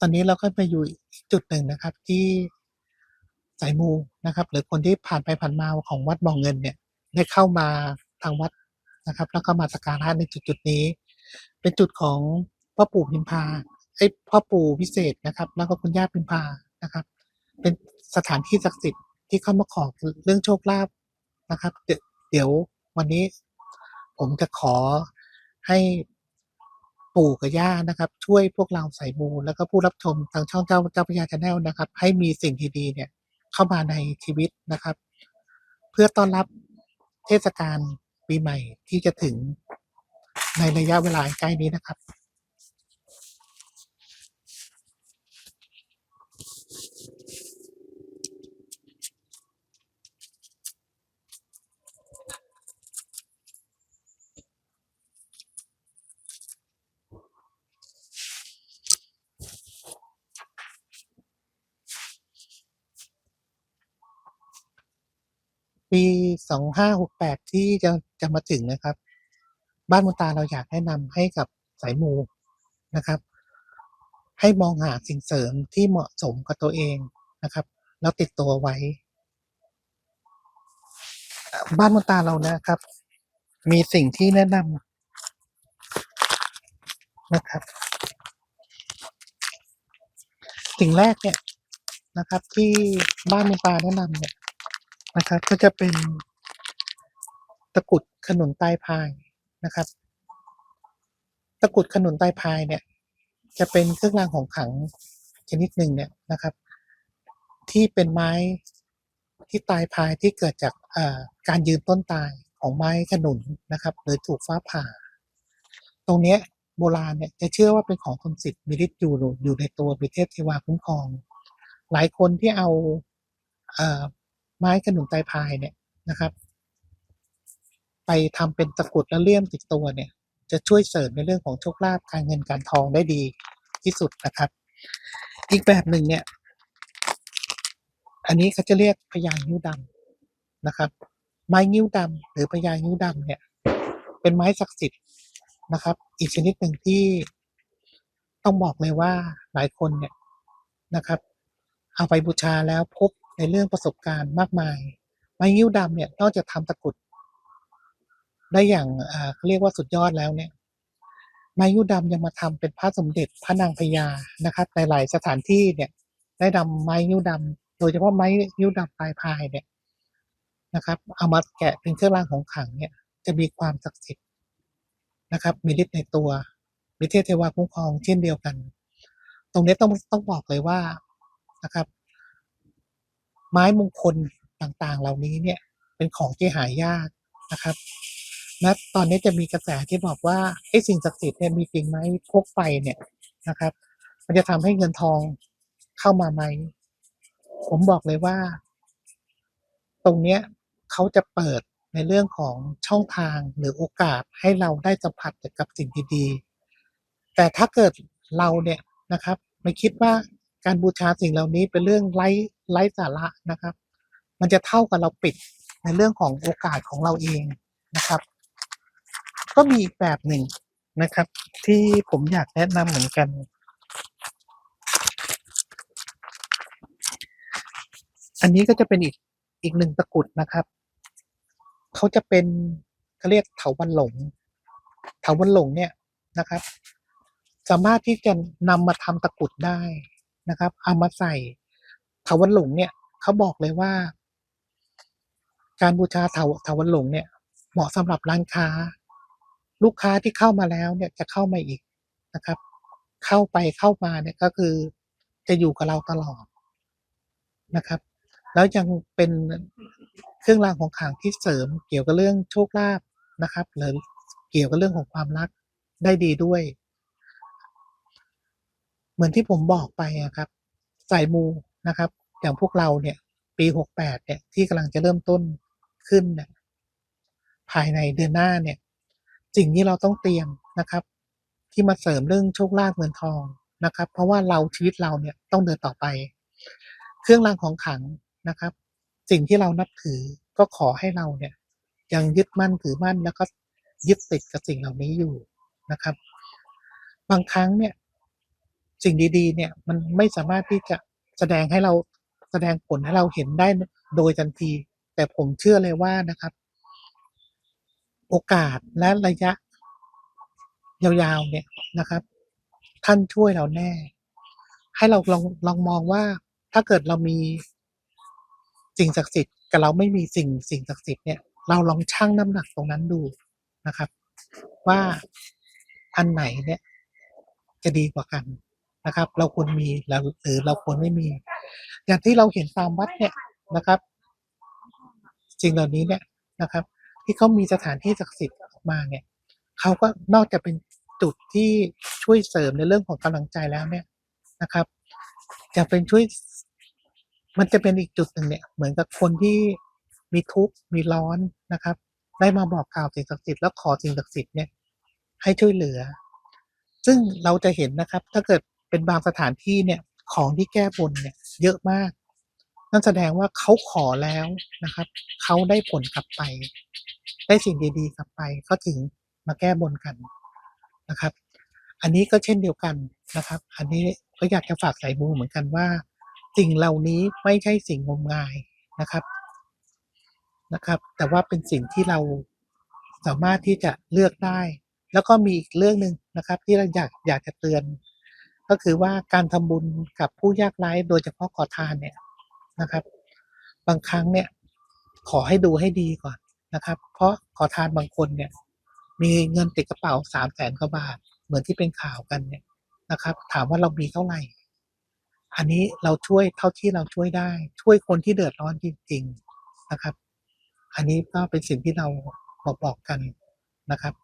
ตอนนี้เราก็ไปอยู่อีกจุดหนึ่งนะครับ ที่สายมูนะครับ หรือคนที่ผ่านไปผ่านมาของวัดบ่อเงินเนี่ย ได้เข้ามาทางวัดนะครับ แล้วก็มาสักการะในจุดๆนี้ เป็นจุดของพ่อปู่พิมพาเอ้พ่อปู่วิเศษนะครับ แล้วก็คุณย่าพิมพานะครับ เป็นสถานที่ศักดิ์สิทธิ์ที่เข้ามาขอเรื่องโชคลาภนะครับ เดี๋ยววันนี้ผมจะขอให้ ปู่กับย่านะครับ ช่วยพวกเราสายมูแล้วก็ผู้รับชมทางช่องเจ้าเจ้าพญาชาแนลนะครับ ให้มีสิ่งดีๆเนี่ยเข้ามาในชีวิตนะครับ เพื่อต้อนรับเทศกาลปีใหม่ที่จะถึงในระยะเวลาใกล้นี้นะครับ ปี สองห้าหกแปดที่จะจะมาถึงนะครับ บ้านมุตาเราอยากแนะนำให้กับสายมูนะครับ ให้มองหาสิ่งเสริมที่เหมาะสมกับตัวเองนะครับแล้วติดตัวไว้ บ้านมุตาเรานะครับ มีสิ่งที่แนะนำนะครับ สิ่งแรกเนี่ยนะครับ ที่บ้านมุตาแนะนำเนี่ยนะครับ ก็จะเป็น ตะกุดขนุนใต้พายนะครับ ตะกุดขนุนใต้พายเนี่ย จะเป็นเครื่องรางของขลังชนิดหนึ่งเนี่ยนะครับ ที่เป็นไม้ที่ตายพายที่เกิดจากเอ่อการยืนต้นตายของไม้ขนุนนะครับ หรือถูกฟ้าผ่า ตรงนี้โบราณเนี่ยจะเชื่อว่าเป็นของทนสิทธิ์มีฤทธิ์อยู่อยู่ในตัวมีเทพเทวาคุ้มครอง หลายคนที่เอาเอ่อไม้ขนุนไตรพายเนี่ยนะครับ ไปทำเป็นตะกรุดและเลี่ยมติดตัวเนี่ย จะช่วยเสริมในเรื่องของโชคลาภการเงินการทองได้ดีที่สุดนะครับ อีกแบบหนึ่งเนี่ย อันนี้เขาจะเรียกพญานิ้วดำนะครับ ไม้นิ้วดำหรือพญานิ้วดำเนี่ย เป็นไม้ศักดิ์สิทธิ์นะครับ อีกชนิดหนึ่งที่ต้องบอกเลยว่าหลายคนเนี่ยนะครับ เอาไปบูชาแล้วพบในเรื่องประสบการณ์มากมาย ไม้นิ้วดำเนี่ยนอกจากทำตะกรุ ดได้อย่างเขาเรียกว่าสุดยอดแล้วเนี่ยไม้ยิ้วดำยังมาทำเป็นพระสมเด็จพระนางพญานะครับในหลายสถานที่เนี่ย ได้นำไม้ยิ้วดำโดยเฉพาะไม้ยิ้วดำปลายพายเนี่ยนะครับ เอามาแกะเป็นเครื่องรางของขลังเนี่ย จะมีความศักดิ์สิทธิ์นะครับ มีฤทธิ์ในตัวมีเทพเทวาคุ้มครองเช่นเดียวกัน ตรงนี้ต้องต้องบอกเลยว่านะครับ ไม้มงคลต่างๆ เหล่านี้เนี่ย เป็นของที่หายากนะครับ ณตอนนี้จะมีกระแสที่บอกว่าไอ้สิ่งศักดิ์สิทธิ์เนี่ยมีจริงไหมพกไปเนี่ยนะครับ มันจะทำให้เงินทองเข้ามาไหม ผมบอกเลยว่า ตรงเนี้ยเขาจะเปิดในเรื่องของช่องทางหรือโอกาสให้เราได้สัมผัสกับสิ่งดีๆ แต่ถ้าเกิดเราเนี่ยนะครับไม่คิดว่าการบูชาสิ่งเหล่านี้เป็นเรื่องไร้ไร้สาระนะครับ มันจะเท่ากับเราปิดในเรื่องของโอกาสของเราเองนะครับ ก็มีอีกแบบหนึ่งนะครับ ที่ผมอยากแนะนำเหมือนกัน อันนี้ก็จะเป็นอีกอีกหนึ่งตะกรุดนะครับ เขาจะเป็นเขาเรียกเถาวันหลง เถาวันหลงเนี่ยนะครับ สามารถที่จะนำมาทำตะกรุดได้นะครับ เอามาใส่เถาวันหลงเนี่ยเขาบอกเลยว่า การบูชาเถาเถาวันหลงเนี่ยเหมาะสำหรับร้านค้า ลูกค้าที่เข้ามาแล้วเนี่ยจะเข้ามาอีกนะครับ เข้าไปเข้ามาเนี่ยก็คือจะอยู่กับเราตลอดนะครับ แล้วยังเป็นเครื่องรางของขลังที่เสริมเกี่ยวกับเรื่องโชคลาภนะครับหรือเกี่ยวกับเรื่องของความรักได้ดีด้วย เหมือนที่ผมบอกไปอะครับสายมูนะครับ อย่างพวกเราเนี่ยปีหกแปดเนี่ยที่กำลังจะเริ่มต้นขึ้นเนี่ยภายในเดือนหน้าเนี่ย สิ่งที่เราต้องเตรียมนะครับ ที่มาเสริมเรื่องโชคลาภเงินทองนะครับ เพราะว่าเราชีวิตเราเนี่ยต้องเดินต่อไป เครื่องรางของขลังนะครับ สิ่งที่เรานับถือก็ขอให้เราเนี่ย ยังยึดมั่นถือมั่นแล้วก็ยึดติดกับสิ่งเหล่านี้อยู่นะครับ บางครั้งเนี่ย สิ่งดีๆ เนี่ย มันไม่สามารถที่จะแสดงให้เราแสดงผลให้เราเห็นได้โดยทันที แต่ผมเชื่อเลยว่านะครับ โอกาสและระยะ ยาวๆเนี่ยนะครับ ท่านช่วยเราแน่ ให้เราลองลองมองว่าถ้าเกิดเรามีสิ่งศักดิ์สิทธิ์กับเราไม่มีสิ่งสิ่งศักดิ์สิทธิ์เนี่ยเราลองชั่งน้ำหนักตรงนั้นดูนะครับ ว่าอันไหนเนี่ย จะดีกว่ากันนะครับ เราควรมีหรือเราควรไม่มี อย่างที่เราเห็นตามวัดเนี่ยนะครับสิ่งเหล่านี้เนี่ยนะครับ ที่เขามีสถานที่ศักดิ์สิทธิ์ออกมาเนี่ยเขาก็นอกจากเป็นจุดที่ช่วยเสริมในเรื่องของกำลังใจแล้วเนี่ยนะครับ จะเป็นช่วย มันจะเป็นอีกจุดหนึ่งเนี่ย เหมือนกับคนที่มีทุกข์มีร้อนนะครับ ได้มาบอกกล่าวสิ่งศักดิ์สิทธิ์แล้วขอสิ่งศักดิ์สิทธิ์เนี่ยให้ช่วยเหลือ ซึ่งเราจะเห็นนะครับ ถ้าเกิดเป็นบางสถานที่เนี่ยของที่แก้บนเนี่ย เยอะมาก นั่นแสดงว่าเขาขอแล้วนะครับ เขาได้ผลกลับไป ได้สิ่งดีๆ กลับไปเขาถึงมาแก้บนกันนะครับ อันนี้ก็เช่นเดียวกันนะครับ อันนี้ก็อยากจะฝากสายมูเหมือนกันว่าสิ่งเหล่านี้ไม่ใช่สิ่งงมงายนะครับนะครับ แต่ว่าเป็นสิ่งที่เราสามารถที่จะเลือกได้ แล้วก็มีอีกเรื่องหนึ่งนะครับ ที่เราอยากอยากจะเตือน ก็คือว่าการทำบุญกับผู้ยากไร้โดยเฉพาะขอทานเนี่ย นะครับ บางครั้งเนี่ย ขอให้ดูให้ดีก่อนนะครับ เพราะขอทานบางคนเนี่ย มีเงินติดกระเป๋าสามแสนกว่าบาท เหมือนที่เป็นข่าวกันเนี่ยนะครับ ถามว่าเรามีเท่าไหร่อันนี้เราช่วยเท่าที่เราช่วยได้ ช่วยคนที่เดือดร้อนจริง ๆนะครับ อันนี้ก็เป็นสิ่งที่เราบอกบอกกันนะครับ